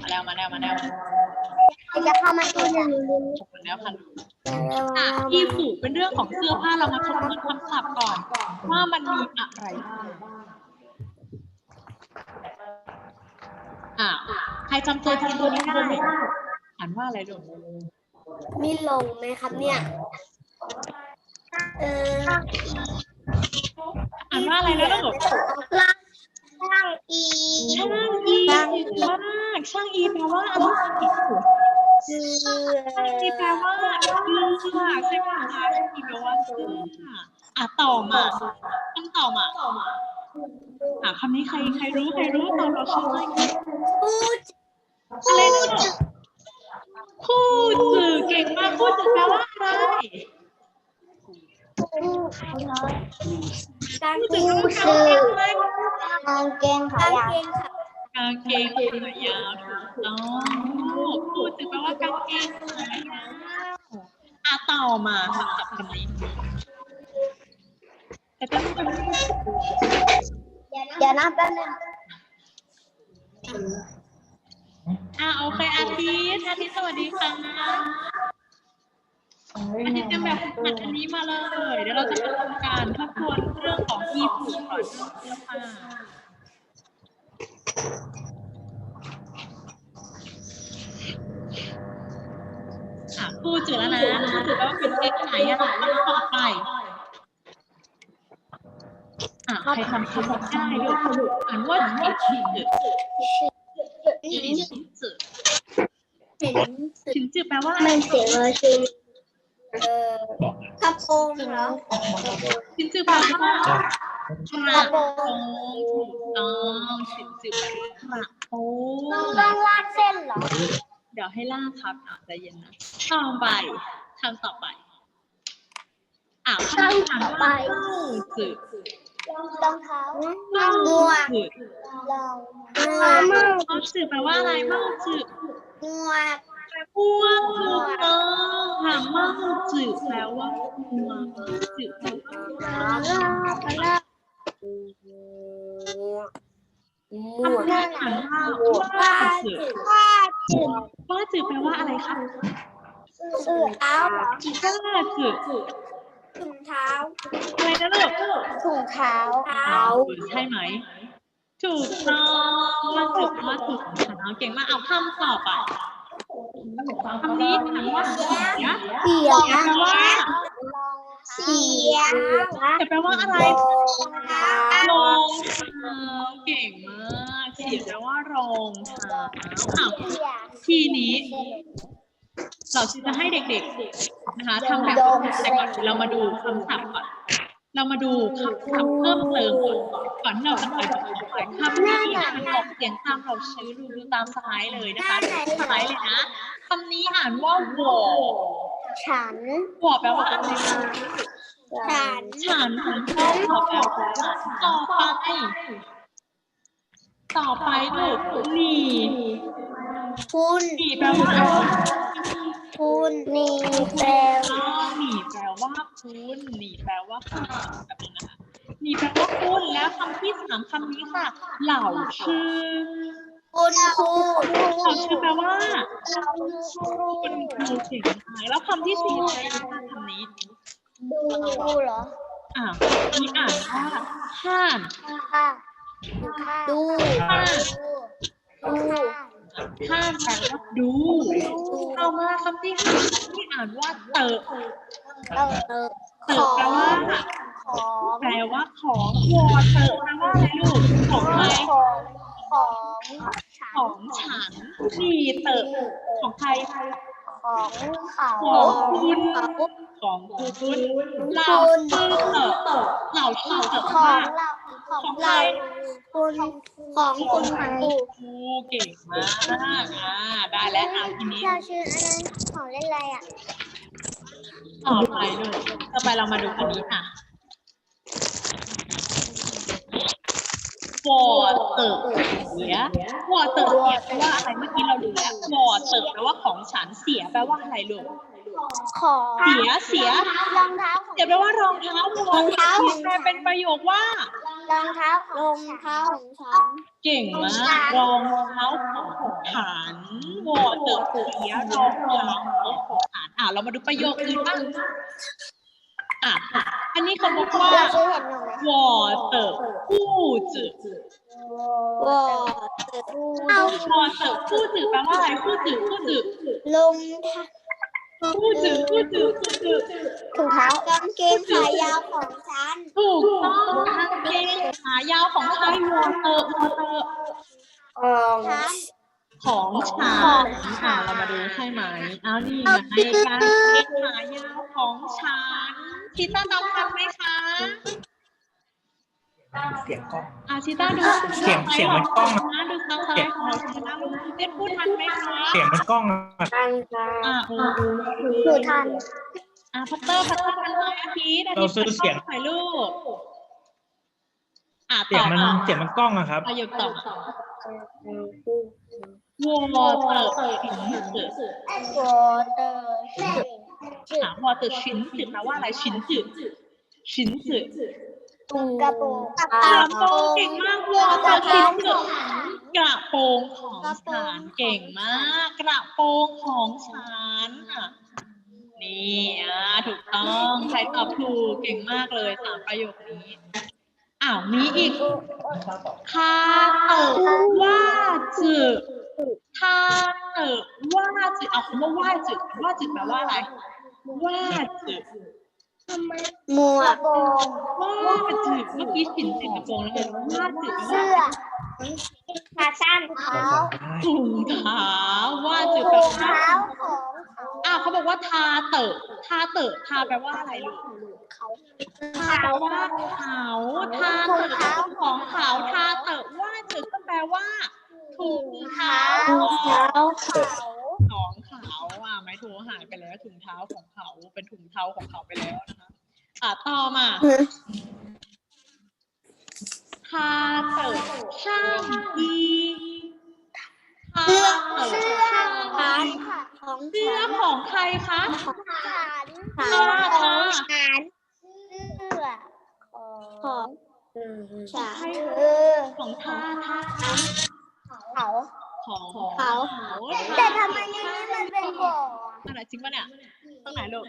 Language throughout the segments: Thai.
มาแล้วมาแล้วมาแล้วจะเข้ามาอีกอะขอบคุณแล้วค่ะอะอีผูกเป็นเรื่องของเสื้อผ้าเรามาทบทวนคำศัพท์ก่อน ว่ามันมีอะไรบ้างอะใครจำตัวจำตัวนี้ได้อ่านว่าอะไรลูกมีลงไหมครับเนี่ย เออ อ่านว่าอะไรนะลูกล่างล่างอีช่างอีมากช่างอีแปลว่าอะไรเสื้ช่างอีแปลว่าเสื้อใช่ไหมคะช่างอีแปลว่าเสื้ออะต่อมาต้องต่อมาอะคำนี้ใครใครรู้ใครรู้ตอนเราชื่ออะไรพูดอะไรนะคู่จือเก่งมากคู่จือแปลว่าอะไร กางเกงจือแปลว่าอะไรกางเกงขายาวกางเกงขายาวถูกต้องคู่จือแปลว่ากางเกงขายาวอะต่อมาคำศัพท์คำนี้แต่ก็ต้องเป็นเดี๋ยวนะแป๊บนึงอะโอเคอาทิตย์อาทิตย์สวัสดีค่ะ อาทิตย์เป็นแบบฝึกหัดอันนี้มาเลย เดี๋ยวเราจะมาทำการทบทวนเรื่องของอีผูกก่อนเรื่องเสื้อผ้าอะพูดจืดแล้วนะพูดจืดแล้วว่าเป็นเอ็กไหนอะล่ะแล้วต่อไปอะใครทำคำนี้ได้ลูกอ่านว่าฉีดฉีดจืดฉีดจืดเห็นถึงจืดแปลว่าอะไรมันเสียงเลยคือ เอ่อกระโปรงเหรอถึงจืดแปลว่ากระโปรงถูกต้องถึงจืดแปลว่ากระโปรงต้องลากเส้นเหรอเดี๋ยวให้ล่าครับอะใจเย็นนะต่อไปคำต่อไปอะคำต่อไปจืดรองเท้าเมาหมวกจืดรองเมาจืดแปลว่าอะไรเมาจืดหมวก อ้วกถูกต้องค่ะเมาจืดแปลว่าอ้วจืดแปลว่าลากลากหมวกคำแรกอ่านว่าว่าจืดผ้าจืดว่าจืดแปลว่าอะไรคะเสื้อเท้าเหรอว่าจืดถุงเท้าอะไรนะลูกถุงเท้าเท้าใช่ไหมถูกต้องว่าจืดว่าถูกเก่งมากเอาคำต่อไป คำนี้ถามว่าเสียเสียแปลว่าเสียงจะแปลว่าอะไรรองเท้ารงเท้าเก่งมากเสียงแปลว่ารองเท้าอ้าวทีนี้ เราจะให้เด็กๆนะคะทำแบบแต่ก่อนเรามาดูคำศัพท์ก่อน เรามาดูคำศัพท์เพิ่มเติมก่อนก่อนที่เราจะไปดูคำนี้อ่านออกเสียงตามเราชื่อดูดูตามสไลด์เลยนะคะดูสไลด์เลยนะคำนี้อ่านว่าวอฉันวอแปลว่าอะไรฉันฉันของพ่อวอแปลว่าต่อไปต่อไปลูกหนีคุณหนีแปลว่าอะไรคุณนี่แปลอ๋อหนีแปลว่าคุณหนีแปลว่าคุณ แบบนี้นะคะหนีแปลว่าคุณแล้วคำที่สามคำนี้ค่ะ เหล่าชื่อคุณครูเหล่าชื่อแปลว่าคุณครูเก่งมากแล้วคำที่สี่ใช้ค่ะคำนี้ ดูดูเหรออ่ามีอ่านว่าห้านค่ะดูห้านดูห้านแปลว่าดูเอามาคำที่ห้าที่อ่านว่าเตอะเติเติข เตอะอแปลว่า ของแปลว่าของวอเตอะแปลว่าอะไรลูกของใครของของฉัขอนงฉันมีเตอะของใครของเขาของคุณเขาของคุณเหล่าชื่อเตอะเหล่าชื่อเตอะขว่าองเราของเราคุณของคุณครูครูเก่งมาก อ่า ได้แล้วอ่าทีนี้ เราชื่ออันนั้นของเล่นอะไรอะ ต่อไปลูกต่อไปเรามาดูอันนี้ค่ะวอเตอร์เสียวอเตอร์เสียแปลว่าอะไรเมื่อกี้เราดูแล้ววอเตอร์แปลว่าของฉันเสียแปลว่าอะไรลูก ของเสียเสียรองเท้าของเสียแปลว่ารองเท้าวอเตอร์เสียกลายเป็นประโยคว่ารรองเท้าของรองเท้าของฉัน เก่งมากรองเท้าของฐานวอเตอร์เสียรองเท้าของฐานอะเรามาดูประโยคอื่นบ้างอะอันนี้เขาบอกว่าเราซื้อเห็นหนูไหมวอเตอร์คู่จืดว้าเอาวอเตอร์คู่จืดแปลว่าอะไรคู่จืดคู่จืด ลงเท้า คู่จืดคู่จืดคู่จืดถุงเท้ากางเกงขายาวของฉันถูกต้องกางเกงขายาวของใครมอเตอร์มอเตอร์ฉันของฉันอะเรามาดูใช่ไหมอ้าวนี่ไงการเกงขายาวของฉันชิต้องทำไหมคะ เสียงกล้องอาชิต้าดูเสียงเสียงมันกล้องอะนะดูซ้ำซ้ายของเราชิต้าลูกเต้นพูดทันไหมคะเสียงมันกล้องอะทันค่ะอ่าเออคือทันอ่าพัตเตอร์พัตเตอร์ทันไหมอาทิตย์อาทิตย์พัตเตอร์ถ่ายรูปอ่าเสียต่งอมันมาเสียงมันกล้องอะครับประโยคต่อวอเตอร์ชินสึวอเตอร์ถามวอเตอร์ชินสึแปลว่าอะไรชินสึชินสึ ถุงกระโปรงกระโปรงเก่งมากวอเตอร์ชินสึกระโปรงของฉันเก่งมาก กระโปรงของฉันอะนี่อะถูกต้องใครตอบถูกเก่งมากเลยสามประโยคนี้อ้าวมีอีกคาเตอว่าจือคาเตอว่าจือเอาคำว่าว่าจือว่าจือแปลว่าอะไร ว่าจือ หมวกว่าจือเมื่อกี้สินสินกระโปรงแล้วไงว่าจือแปลว่าเสื้อขาสั้นเท้าถุงเท้าว่าจือแปลถุงว่าเท้าของอ้าวเขาบอกว่าทาเตอทาเตอทาแปลว่าอะไรลูกเขาทาแปลว่าเขาทาเตอของเขาทาเตอว่าจือก็แปลว่าถุงเท้าเท้าเขาของ เขาอะไม้โทหายไปแล้วถุงเท้าของเขาเป็นถุงเท้าของเขาไปแล้วนะคะอะต่อมาทาเตอช่างอีทาเสื้อเตอเสื้อช่างขาอีของเสื้อของใครคะฉันค่ะของฉันเสื้อของฉันเออของทาทาเขา ของเขาแต่ทำไมในนี้มันเป็นบ่ออะไรจริงปะเนี่ยตรงไหนลูก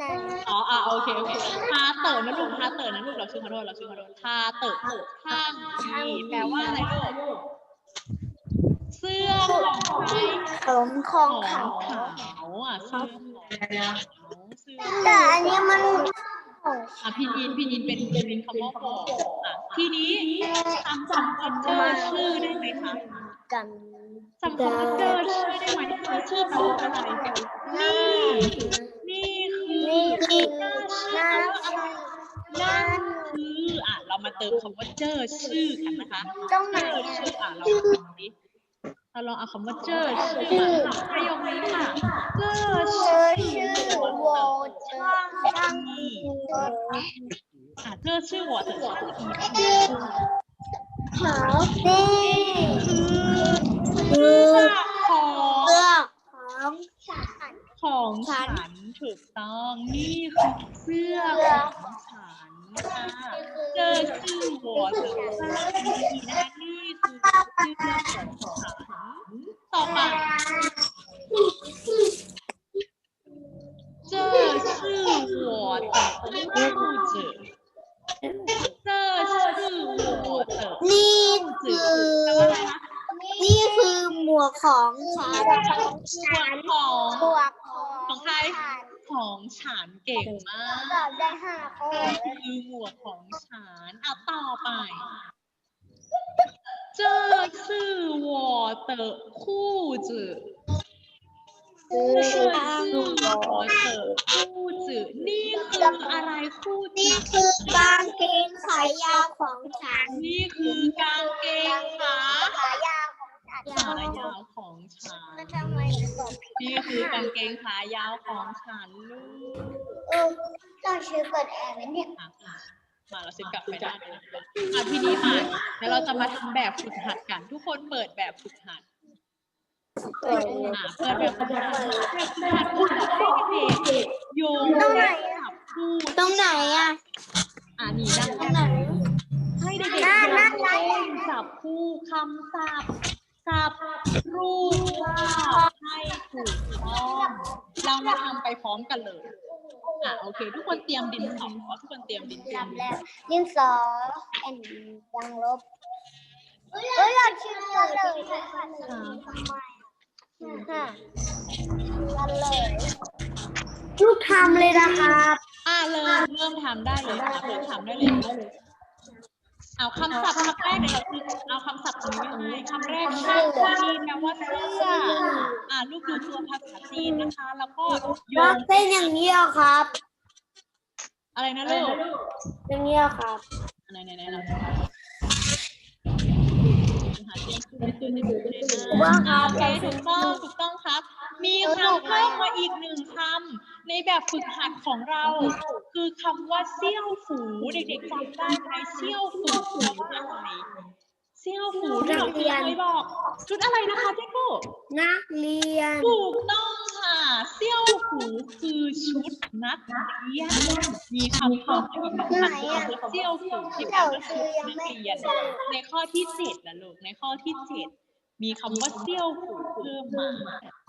นั่นอ๋ออะโอเคโอเคทาเต๋อนะลูกทาเต๋อนะลูกเราชื่อขอโทษเราชื่อขอโทษทาเต๋อข้างทีแปลว่าอะไรลูกเสื้อของใครของของของเขาเขาอะเสื้อของเขาเสื้อแต่อันนี้มันของอะพี่ยินพี่ยินเป็นเป็นคำว่าบอกอะทีนี้จำจำคำเจอชื่อได้ไหมคะกันจำ คำว่าเจอชื่อได้ไหมคะชื่อแปลว่าอะไรนี่ นี่คือนี่คือหน้าชื่ออะไรนั่นคืออะเรามาเติมคำว่าเจอชื่อกันนะคะำตรงไหนเจอชื่ออะเราลองดิเราลองเอาคำว่าเจอชื่อมาประโยคนี้ค่ะเจอชื่ออชื่อโวช่างช่างอะเจอชื่อ我的ช่างอีเขานี่ คือ ของ เสื้อของฉัน ของฉันถูกต้องนี่คือเสื้อของฉันค่ะเจอชื่อ我的ช่างอีนะนี่คือเสื้อของฉันต่อไป 这是我的裤子。这是 ของฉันบวกของฉันของของของใคร ของฉันเก่งมากตอบได้ห้าคนคือบวกของฉันเอาต่อไปเจอาคือชื่อชื่อวอเตอร์คู่จือนี่คืออะไรคู่จืนี่คือกางเกงขายาของฉัน นี่คือกางเกงขายา ยาวของฉันขายาวของฉันแล้วทำไมตอบผิดนี่คือกางเกงขายาวของฉันลูกเออต้องชื่อเปิดแอร์ไหมเนี่ยอะมาเราซื้อกลับไปได้เลยอะทีนี้มาแล้วเราจะมาทำแบบฝึกหัดกัน ทุกคนเปิดแบบฝึกหัดเปิดอะเปิดแบบฝึกหัดแบบฝึกหัดก็คือให้เด็กๆโยงและจับคู่ตรงไหนอะ อะนี่ด้านตรงไหน ให้เด็กๆเรียนรู้จับคู่คำศัพท์ กับรูปภาพให้ถูกต้องเรามาทำไปพร้อมกันเลยอะโอเค ทุกคนเตรียมดินสอทุกคนเตรียมดินเตรียมลำดินแรสกอดินสอแอนยังลบเฮ้ยเราชื่อเลยทำไมฮะกันเลยลูกทำเลยนะครับอะเริ่มเริ่มทำได้เลยครับเริ่มทำได้เลยเลย อาคำศัพท์คำแรกเนี่ยเราคือเอาคำศัพท์ตรงนี้เลยคำแรกชาติจีนแปลว่าเสื้ออะลูกดูตัวภาษาจีนนะคะ แล้วก็โยว่างเส้นอย่างนี้เหรอครับ อะไรนะลูกอย่างนี้เหรอครับไหนไหนไหนเราจะหาเตียงขึ้นไปขึ้นในบุคเลยนะว่าครัอ่าบโอเคถูกต้องถูกต้องครับ มีคำเพิ่มมาอีกหนึ่งคำ ในแบบฝึกหัดของเรา คือคำว่าเซี่ยวฝูเด็กๆจำได้ไหมเซี่ยวฝูคืออะไรเซี่ยวฝูที่เราเคยบอก ชุดอะไรนะคะเจ๊กู้นักเรียนถูกต้องค่ะเซี่ยวหูคือชุดนักเรียนมีคำเพิ่มอีกหนึ่งไหนคำอะคือเซี่ยวหูที่แปลว่าชุดนักเรียนในข้อที่เจ็ดนะลูกในข้อที่เจ็ดมีคำว่าเซี่ยวหูเพิ่มมา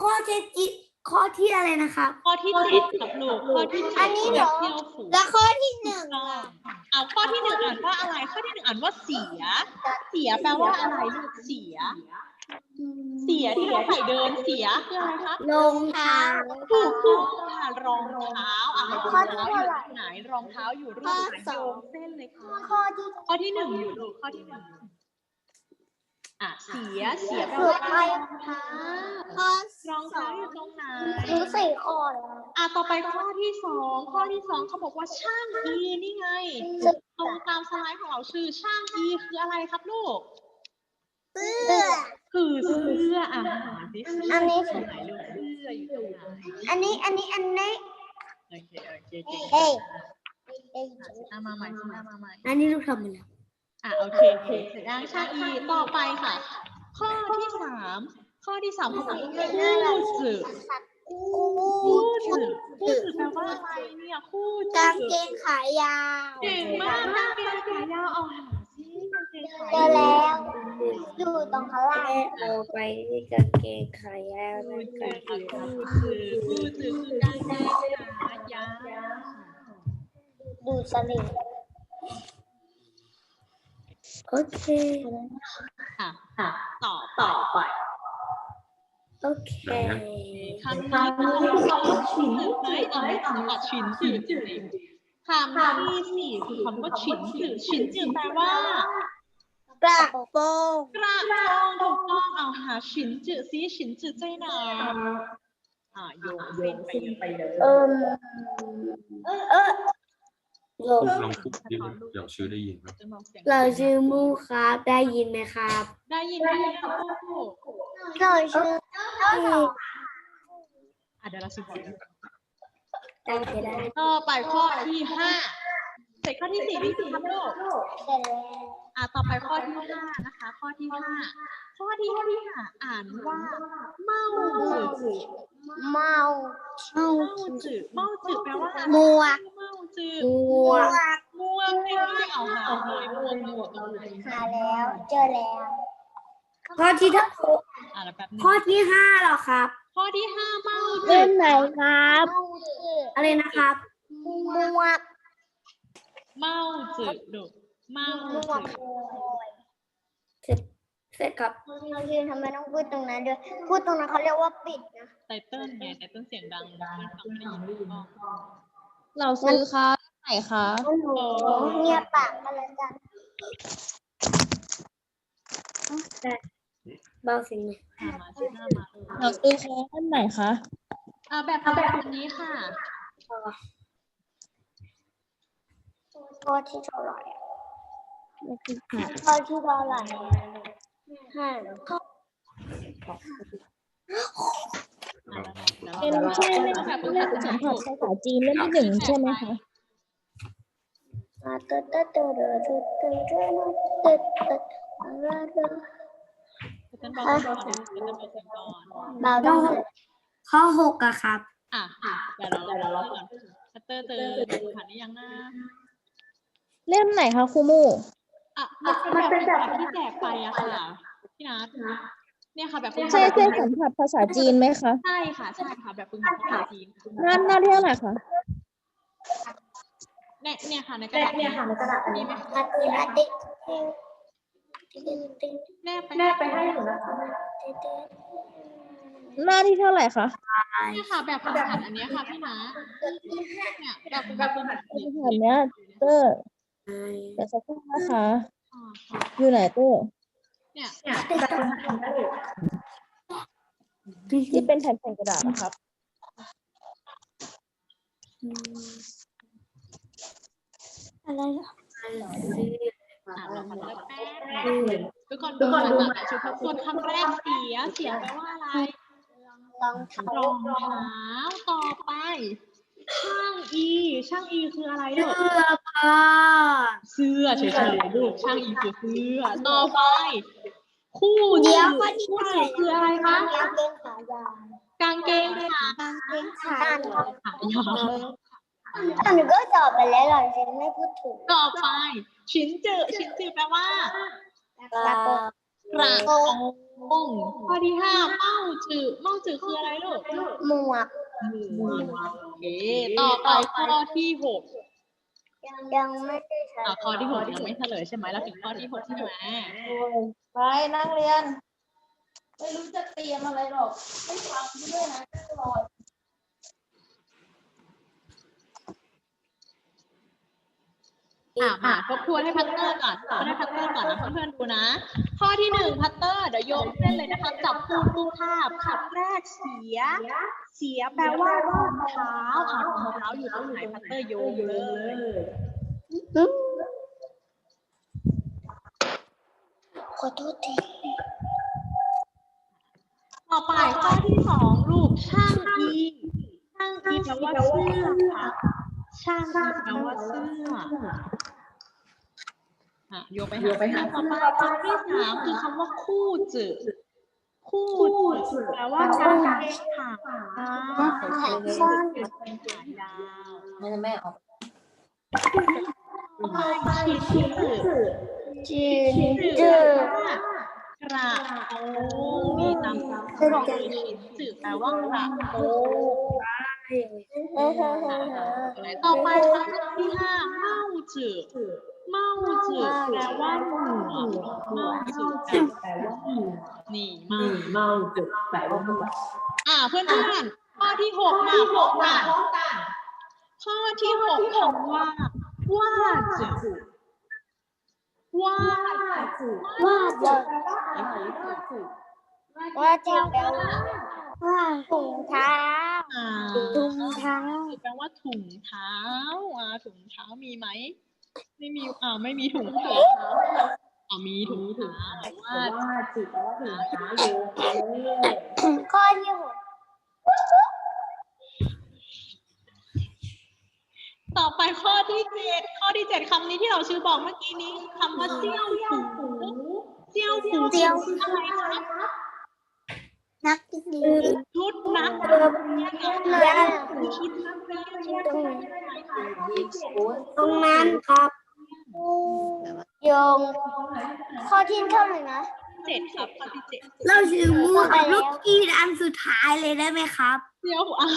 ข้อที่จิ ข้อที่อะไรนะครับข้อที่เจ็ดครับลูกข้อที่เจ็อัดนนี้คือเหรอเซี่ยวหูแล้วข้อที่หนึ่งต้องเอาข้อที่หนึ่งอ่านว่าอะไร ข้อที่หนึ่งอ่านว่าเสีย เสียแปลว่าอะไรลูกเสีย เสียที่เราใส่เดินเสียคืออะไรคะลงเท้าถูกต้องค่ะรองเท้าอะรองข้อเท้าที่อยู่เท่าไหร่ที่ไหนรองเท้าอยู่รูปข้อไหนสโยองงเส้นเลยค่ะข้อที่ข้อที่หนึ่งอยู่ลูกข้อที่หนึ่ง อะเสียเสียแปลสุว่าดอะไรท้ายรองเท้าข้อรองเท้าอยู่ตรงไหนรู้สี่ข้อเลยอะต่อไปข้อที่สองข้อที่สองเขาบอกว่าช่างอีนี่ไงตรงตามสไลด์ของเราชื่อช่างอีคืออะไรครับลูกเสื้อคือเสื้ออะหาสิเสื้อันนี้ตรงไหนลูกเสื้ออยู่ตรงไหนอันนี้อันนี้อันนี้โอเคโอเคเก่งเฮ้ยเอ้ยอะมาใหม่สิมาใหม่อันนี้ลูกทำมันแล้ว อะโอเคโอเคเสร็จแล้วช่างอีต่อไปค่ะ ข้อที่สามข้อที่สามเขาบอกว่าคู่จืดคู่คู่จืดคู่จืดแปลว่าอะไรเนี่ยคู่จืกางดเกงขายาวเก่งมากกางเกงขายาวเอาหาสิกางเกงขาเจยาอวแล้วอยู่ตรงข้างล่างเอาไปที่กางเกงขายาวคู่นะจืคะดค่ะคู่จืดคู่จืดคือกางเกงขายาวดูสลิง โอเคค่ะค่ะต่อต่อไปโอเคคำนี้คือคำว่าฉินจืดไหมเอาไม่ถึงกับฉินจืดจริงๆคำที่สี่คือคำว่าฉินจืดฉินจืดแปลว่ากระโปรงกระโปรงถูกต้องเอาหาฉินจืดซิฉินจืดใจไหนอ่าโยงเส้นไปเลยเอิ่มเออ ลงลองพูดที่เราชื่อได้ยินไหมจะมองเสียงเราชื่อมูครับได้ยินไหมครับได้ยินไหมครับลูกเราชื่ออะเดี๋ยวเราชิมก่อนได้ไม่ได้ต่อไปข้อที่ห้าเสร็จข้อที่สี่ที่สี่ครับลูกเสร็จแล้ว อะต่อไปข้อที่ห้านะคะ ข้อที่ห้าข้อที่ห้าอ่านว่าเมาจืดเมาเมาเมาจืดเมาจืดแปลว่าอะไรหมวกเมาจืดมัวม่วงไม่ได้เอาหาเลยม่วงม่วงตรงไหนหาแล้ว เจอแล้ว ข้อที่เท่าอะแล้วแป๊บนึงข้อที่ห้าเหรอครับ ข้อที่ห้าเมาจืเล่ดนไหนครับเมาจืดอะไรนะครับหมวกเมาจืดดูเมาหมวจืกดเสร็จเสร็จครับเรายืนทำไมต้องพูดตรงนั้นด้วยพูดตรงนั้นเขาเรียกว่าปิดนะไตเติ้ลไงไตเติ้ลเสียงดังเพื่อนฟังไม่ได้ยินก็เราซื้อคะไหนคะโอ้โหเงียบปากกันเลยกันเบาเสียงหน่อยอะมาชิ้นหน้ามาเลยเราซื้อคะท่านไหนคะอะแบบแบบนี้ค่ะโทษที่เท่าไหร่อะ ข้อที่เท่าไหร่ห้าเป็นใช่ไหมคะเรื่องสัมผัภาษาจีนเล่มที่หนึ่งใช่ไหมคะเบาต้องข้อหกอะครับ อะเดี๋ยวเราเดี๋ยวเราก่อนคัตเตอร์เจอผ่านได้ยังนะเล่มไหนคะครูมู อะมันเป็นแบบที่แจกไปอะค่ะพี่นัทเนี่ยค่ะแบบฝึกหัดใช่ใช่สัมผัสภาษาจีนไหมคะใช่ค่ะใช่ค่ะแบบฝึกหัดภาษาจีนค่ะหน้าหน้าที่เท่าไหร่คะเนี่ยเนี่ยค่ะในกระดาษเนี่ยค่ะในกระดาษมีไหมคะมาตีมาติติ๊งติ๊งติ๊งแนบไปแนบไปให้หนูนะติ๊งติ๊งหน้าที่เท่าไหร่คะเนี่ยค่ะแบบฝึกหัดอันเนี้ยค่ะพี่นัทเนี่ยแบบแบบฝึกหัดภาษาเนี้ยเตอร์ เดี๋ยวสักครู่นะคะอ่าค่ะอยู่ไหนเตอร์เนี่ยที่เป็นแผ่นๆกระดาษนะครับ อะไรเหรออะเราขอเลือกแป๊บนึงทุกคนดูค่ะอะชุดทบทวนคำแรกเสีย เสียแปลว่าอะไรลองทำรองเท้าต่อไป ช่างอี ช่างอีคืออะไรลูกเสื้อ ผ้าเสื้อเฉยๆลูกช่างอีคือเสื้อต่อไป คู่เดี๋ยวจืข้อดที่คู่เท่าจืไหร่ดคืออะไรคะกางเกงขายาวกางเกงขากางเกงขาสั้นขายาวอันนี้ก็ตอบไปแล้วหลังฉันไม่พูดถูกต่อไป ชิ้นจืดชิ้นจืดแปลว่ากระโปรงกระโปรงข้อที่ห้าเม้าจืดเม้าจืดคืออะไรลูกหมวกหมวกโอเคต่อไปข้อที่หก ยังไม่ได้ใช้อะข้อที่หกยังไม่เฉลยใช่ไหมเราถึงข้อที่หกใช่ไหมไปนั่งเรียน ไม่รู้จะเตรียมอะไรหรอก ไม่ฟังด้วยนะตลอด อะมาทบทวนให้พัตเตอร์ก่อนทบทวนให้พัตเตอร์ก่อนนะเพื่อนๆดูนะ ข้อที่หนึ่งพัตเตอร์เดี๋ยวโยงเส้นเลยนะคะ จับคู่รูปภาพคำแรกเสีย เสียแปลว่ารองเท้าอะรองเท้าอยู่ตรงไหนพัตเตอร์โยงเลยขอโทษทีต่อไปข้อที่สองลูกช่างอีช่างอีแปลว่าเสื้อค่ะช่างอีแปลว่าเสื้อ อะโยงไปหาไปหาต่อไปคำที่สามคือคำว่าคู่จืดคู่จืดแปลว่ากางเกงขายาวกางเกงขายาวไม่แม่ออกต่อไปชิ้นจืดจีนชิ้นจืจืดดกระโปรงมีตามคำบอกเลยชิ้นจืดแปลว่ากระโปรงเฮ้ยเฮ้ยเฮ้ยเฮ้ยต่อไปคำที่ห้าเมาจืด เมาจืดแปลว่าหมวกเมาจืดแปลว่าหมวกนี่เมาเมาจุดแปลว่าหมวกอ่าเพื่อนเพื่อนๆข้อที่หกมาพบกันข้อที่หกคำว่าว่าจืดว่าจืดว่าจะว่าจะแปลว่าว่าถุงเท้าอ่าถุงเท้าแปลว่าถุงเท้าอ่าถุงเท้ามีไหม ไม่มีอ่าไม่มีถุงเท้าอ่ามีถุงเท้าว่าว่าจุดแปลว่าถึงช้าโยงไปเลยข้อที่หกต่อไปข้อที่เจ็ดข้อที่เจ็ดคำนี้ที่เราชื่อบอกเมื่อกี้นี้คำว่าเซี่ยวผูเซี่ยวผูเซี่ยวอะไรครับ นักเรียนชุดนักเรือเรียนเรือชุดนักเรียนชุดตรงไหนโอ้ยตรงนั้นครับโยงข้อที่เท่าไหร่นะเจ็ดครับข้อที่เจ็ดเราชื่อมั่วกับลูกกี้อันสุดท้ายเลยได้ไหมครับเซี่ยวผูอะ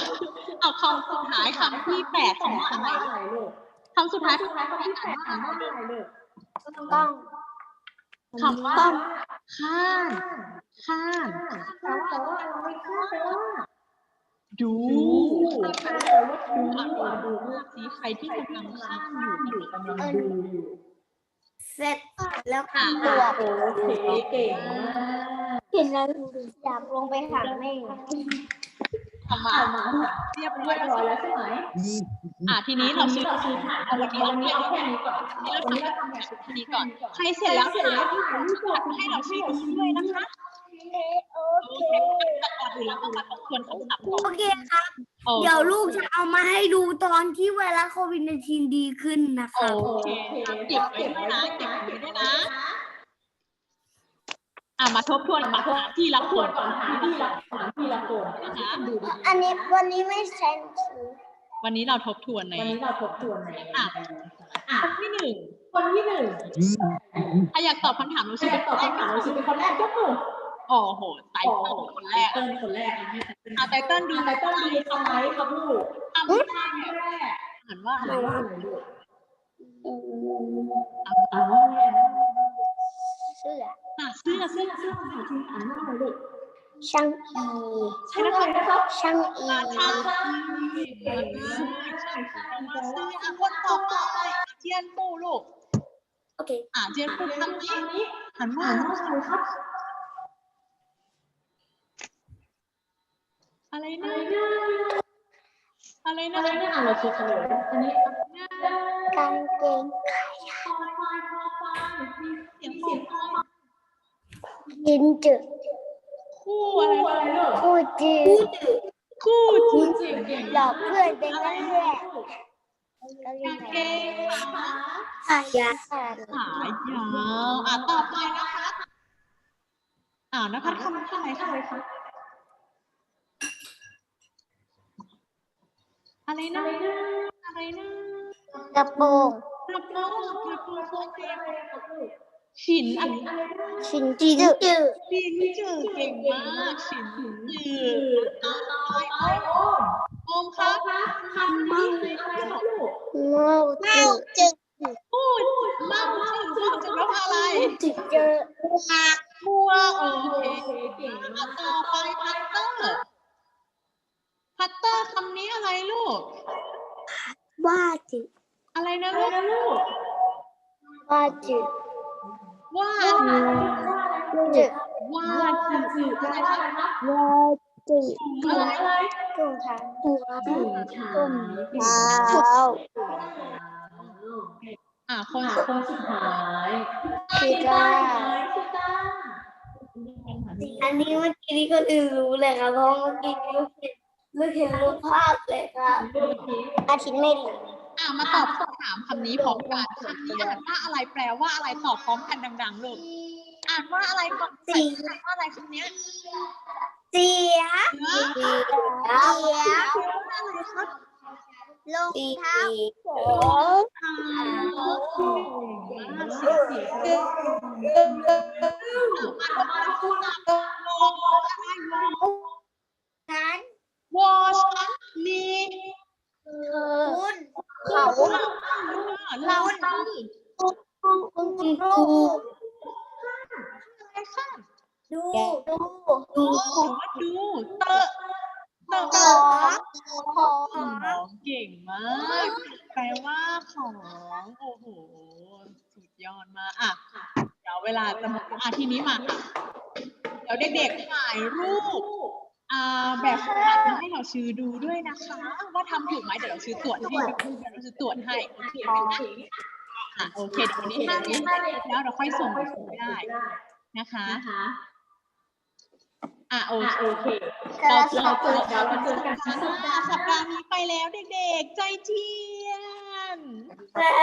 เอาคำสุดท้ายคำที่แปดของคำไหนอะไรลูกคำสุดท้ายคำที่แปดคำว่าอะไรลูกต้อง คำว่าข้านข้านแปลว่าอะไรไม่ทราบแปลว่าดูแปลว่าดูดูอะดูภาพสีใครที่กำลังข้านอยู่กำลังดูอยู่เสร็จแล้วค่ะบวกโอเคเก่งมากเห็นแล้วอยากลงไปหาแม่ ทำมาเรียบร้อเรียยบร้อยแล้วใช่ไหมอะทีนี้เราซื้อซื้อเอาวันนี้เราไม่เอาแค่นี้ก่อนวันนี้เราทำแบบชุดนี้ก่อนใครเสร็จแล้วเสร็จแล้วให้เราช่วยดูด้วยนะคะโอโอเคเคแต่ก่อนอื่นเราต้องมาทบทวนคำศัพท์ก่อนโอเคครับโอเดี๋ยวลูกจะเอามาให้ดูตอนที่เวลาโควิด -19 ดีขึ้นนะคะโอเคเก็บไว้ด้วยนะเก็บไว้ด้วยนะ อะมาทบทวนมาถามทีละคนก่อนถามทีละถามทีละคนนะคะอันนี้วันนี้ไม่ใช้หนังสือวันนี้เราทบทวนในวันนี้เราทบทวนในอะคนที่หนึ่งคนที่หนึ่งใครอยากตอบคำถามเราใครชื่อจะตอบคำถามเราสิเป็นคนแรกยกมือโอ้โหไตโอ้เติ้โหลคนแรกเติ้ลคนแรกนะแม่ไตเติ้ลอะไตเติ้ลดูไตเติ้ลดูทำไมครับลูกคำแรกเนี่ยอ่านว่าอะไรมาว่าอะไรลูกอืมอ่ สื้ออะเสื้อเสื้เสื้ออเสื้อภาษาจีนอ่านว่าอะไรลูกช่างอีใช่อะไรนะครับช่างอีราชาใช่ใช่มาเสื้ออะคนต่อไปเจียนปูลูกโอเคอะเจียนปูคำนี้อันนี้อ่านว่าอ่านว่าอะไรครับอะไรอะนะไรนะอะไรนะอะไรนะอ่านเราคิดกันเลยอันนี้กางเกงคอควายคอคว ยินจืดคู่คู่อะไรอะไรนะลูกคู่จืดคู่คู่จริงเก่งหลอกเพื่อนเป็นนักเรียนก็ยักางเกงขาขายาขาดขายาวอะต่อไปนะคะอ่านภัสคำอะไรใช่คะค่ะอะไรนะอะไรนะกระโปรงกระโปรงกระโปรงโปรงเกงฉินอะ ไรอะไรนะชินจืดจืดฉินจือเก่งมากฉินจือต่อไปไอโอมโอมครับคะคำนี้คืออะไรคะลูกเมาจืดจืดพูดเล่าชื่อพูดจะแปลว่าอะไรจืดจืดมัวโอโอเคเคเก่งอะมากต่อไปพัตเตอร์พัตเตอร์คำนี้อะไรลูกว่าจืดอะไรนะอะไรลูกนะลูกว่าจืด ว่าจืดว่าว่าจืจืดดอะไรว่าคะอะไรนะว่าจืดอะไรอะไรถุงเท้าถุงเท้าเท้าอะคนอะคนสุดท้ายชิต้าชิต้าอันนี้เมื่อกี้ที่คนอื่นรู้เลยครับเพราะเมื่อกี้ลูกเห็นลูกเห็นรูปภาพเลยครับอาทิตย์ไม่ดี อะมาตอบคำถามคำนี้พร้อมกันคำนี้อ่านว่าอะไรแปลว่าอะไรตอบพร้อมกันดังๆลูกอ่านว่าอะไรก่อนสีอ่านว่าอะไรคำเนี้ยเสียเนื้อเสียอะไรครับรองเท้าผมอ่าเสียงฉันวอชันลีคุณ เขาเราคุณครูดูดูดูดูเตอะเตอะขอของเก่งมากแปลว่าของโอ้โหสุดยอดมากอะเดี๋ยวเวลาจะหมดอะทีนี้มาเดี๋ยวเด็กๆถ่ายรูป แบบฝึกหัดมาให้เราชื่อดูด้วยนะคะ ว่าทำถูกไหมเดี๋ยวเราชื่อตรวจให้เดี๋ยวเราชื่อตรวจให้โอเคไหมคะอะโอเคเดี๋ยววันนี้ถ้าเรียนเสร็จแล้วเราค่อยส่งไปครูได้นะคะนะคะอะโออะเคโอเคเราเราเจอกันเราเจอกันสัสัปปดาดาห์ห์สัปดาห์นี้ไปแล้วเด็กๆ ใจเทียนใช่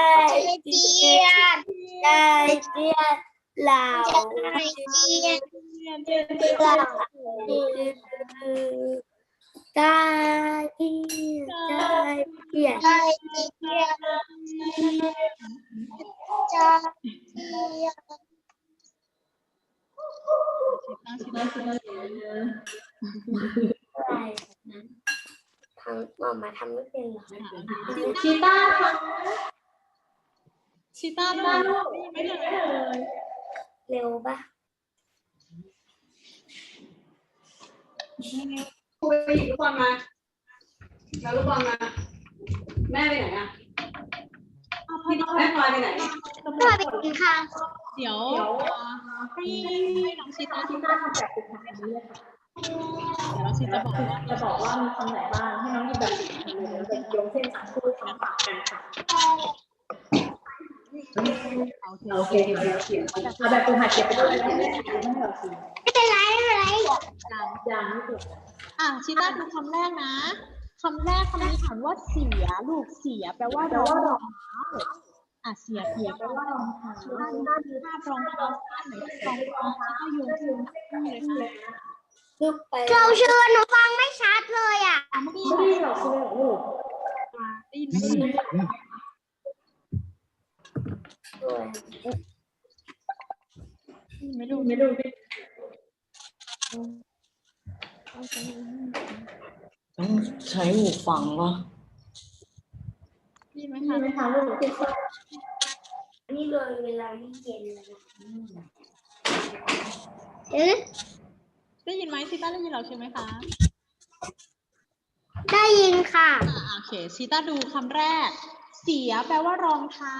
เจียนใช่เจียนเหล่าใจเจียนเทียนเหล่าใช่เจียนใช่เจียน ใจเจียนใจเจียนชิตาชิตาอะไรนั้นทำมามาทำไม่เป็นหรอชีต้าค่ะชิตาชีต้าลูกไม่ได้เลย เร็วปะ คุยลูกบอลมาแล้วลูกบอลมา แม่ไปไหนอะแม่พลอยไปไหนสวัสดีค่ะเดี๋ยวให้ให้น้องชิตาชีชิต้าตาทำแบบฝึกหัดอย่างนี้เลยค่ะเดี๋ยวน้องชิตาบอกว่าจะบอกว่ามีคำไหนบ้าง ให้น้องหยิบแบบฝึกหัดเลยแล้วจะยกเส้นสามคู่สองฝั่งกันค่ะโอเคโอเคเดี๋ยวเราเขียนเอาแบบฝึกหัดเก็บไปด้วยแล้วให้เราเขียนไม่เป็นไร ไม่เป็นไรยังไม่ถูกอะชิตาดูคำแรกนะคำแรกคำนี้ถามว่าเสียลูกเสียแปลว่ารองเท้าอะเสียเสียแปลว่ารองเท้าด้านด้านหน้ารองเท้าด้านไหนรองเท้าชิตาโยนโยนนี่เลยค่ะลึกไปเราเชื่อหนูฟังไม่ชัดเลยอะเมื่อกี้ไม่ได้หรอกใช่ไหมลูกได้ยินไหมด้วยไม่ดูไม่ดูไม่ ต้องใช้หูฟังวะดีไหมใช่คะไหมคะลูกนี่เลยเวลาที่เย็นเลยเอ๊ะได้ยินไหมซีต้าได้ยินเราใช่ไหมคะ ได้ยินค่ะอ่าโอเคซีต้าดูคำแรก เสียแปลว่ารองเท้า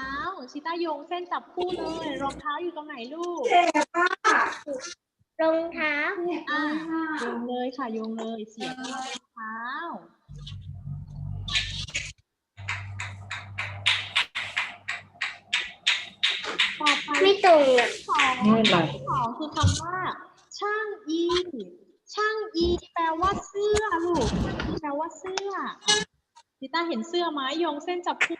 ซีต้าโยงเส้นจับคู่เลย รองเท้าอยู่ตรงไหนลูก รองเท้าอ่าโยงเลยค่ะโยงเลยเสียแปลว่ารองเท้าต่อไปไม่ตรงอะสองไม่เป็นไรสองคือคำว่า ช่างอี ช่างอี แปลว่าเสื้อลูกช่างอีแปลว่าเสื้อดิต้าเห็นเสื้อไหมโยงเส้นจับคู่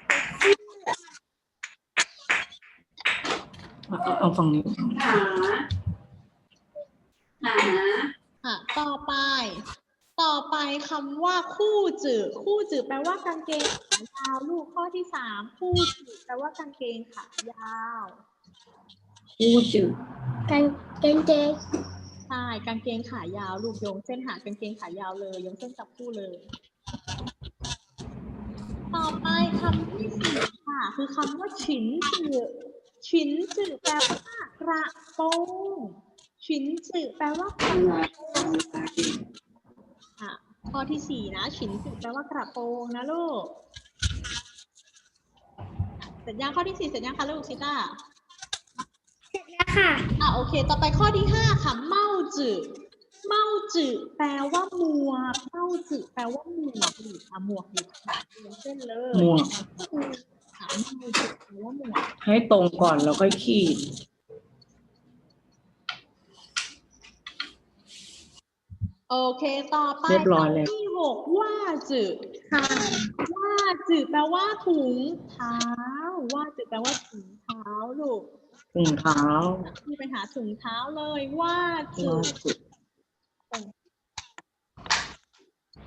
เอาเอาเอาฝั่งนี้ หา หาอะต่อไป ต่อไปคำว่าคู่จือคู่จือแปลว่ากางเกงขายาวลูกข้อที่สามคู่จือแปลว่ากางเกงขายาวคู่จืดกันเกงเกงใช่กางเกงขายาวลูกโยงเส้นหากางเกงขายาวเลยโยงเส้นจับคู่เลย ต่อไปคำที่สี่ค่ะ คือคำว่าฉินจือฉินจือแปลว่ากระโปรง ฉินจือแปลว่ากระโปรงอะข้อที่สี่นะ ฉินจือแปลว่ากระโปรงนะลูกอะเสร็จยังข้อที่สี่เสร็จยังคะลูกชิต้าเสร็จแล้วค่ะอะโอเค ต่อไปข้อที่ห้าค่ะ เมาจือเมาจือแปลว่าหมวกเมาจือแปลว่าหมวกอยู่อะหมวกอยู่ค่ะเรียนเส้นเลยหมวกค่ะเมาจือแปลว่าหมวกให้ตรงก่อนแล้วค่อยขีด โอเค ต่อไปเรียบร้อยแล้วข้ที่หกว่าจือค่ะ ว่าจือแปลว่าถุงเท้า ว่าจือแปลว่าถุงเท้าลูกถุงเท้าคือไปหาถุงเท้าเลย ว่าจือว่าจืด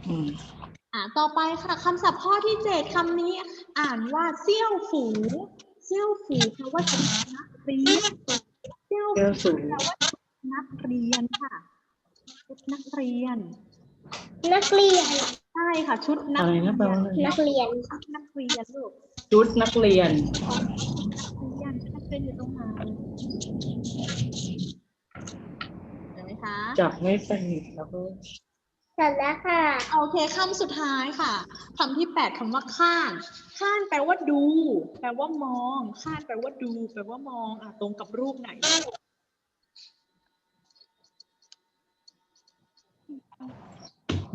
อืมอ่าต่อไปค่ะคำศัพท์ข้อที่เจ็ดคำนี้ อ่านว่าเซี่ยวฝูเซี่ยวฝูแปลว่าชุดนักเรียนเซี่ยวเสื้อฝูสูงแปลว่าชุดนักเรียนค่ะ ชุดนักเรียน นักเรียน ใช่ค่ะ ชุดนัอะไรเรียนะแปลว่าอะไร นักเรียน ชุดนักเรียนลูกชุดนักเรียน นักเรียนชุดนักเรียนอยู่ตรงไหนเห็นไหมคะ จับไม่สนิทแล้วก็เสร็จแล้วค่ะ โอเคคำสุดท้ายค่ะคำที่แปดคำว่าข้านข้านแปลว่าดู แปลว่ามอง ข้านแปลว่าดู แปลว่ามองอะตรงกับรูปไหน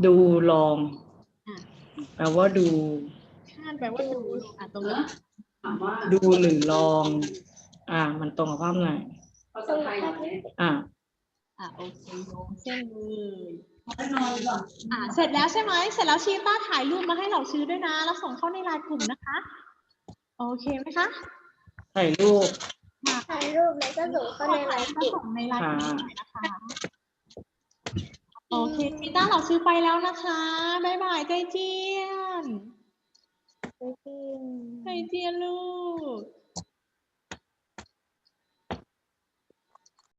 ดูลองอะแปลว่าดูข้านแปลว่าดูอะตรงนี้ถามว่าดูหรือลอง อ่า มันตรงกับภาพไหนภาษาไทยไหนอ่าอะโอเคโยงเส้นเลยแน่นอนก่อนอะเสร็จแล้วใช่ไหมเสร็จแล้วชีต้าถ่ายรูปมาให้เราซื้อด้วยนะ แล้วส่งเข้าในไลน์กลุ่มนะคะ โอเคไหมคะถ่ายรูปถ่ายรูปแล้วก็ส่งเข้าในไลน์ก็กลุ่มส่งในไลน์กลุ่มหน่อยนะคะ โอเคชีต้าเราซื้อไปแล้วนะคะบ๊ายบายใจเจียน ใจเจียนลูก